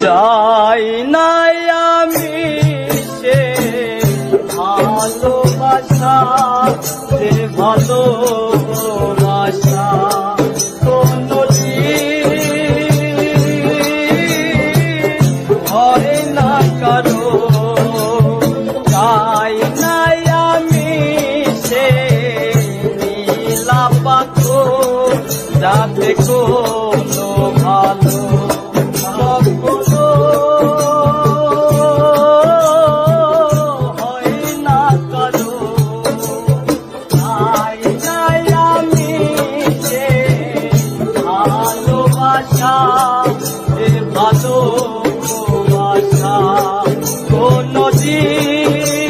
চাই নাই আমি সে ভালোবাসা, সে ভালো আশা কোনো হয় না কারও। চাই নাই আমি সে নীলা পাখো যাতে কো ভালোবাসা এ ভালোবাসা কোন দিন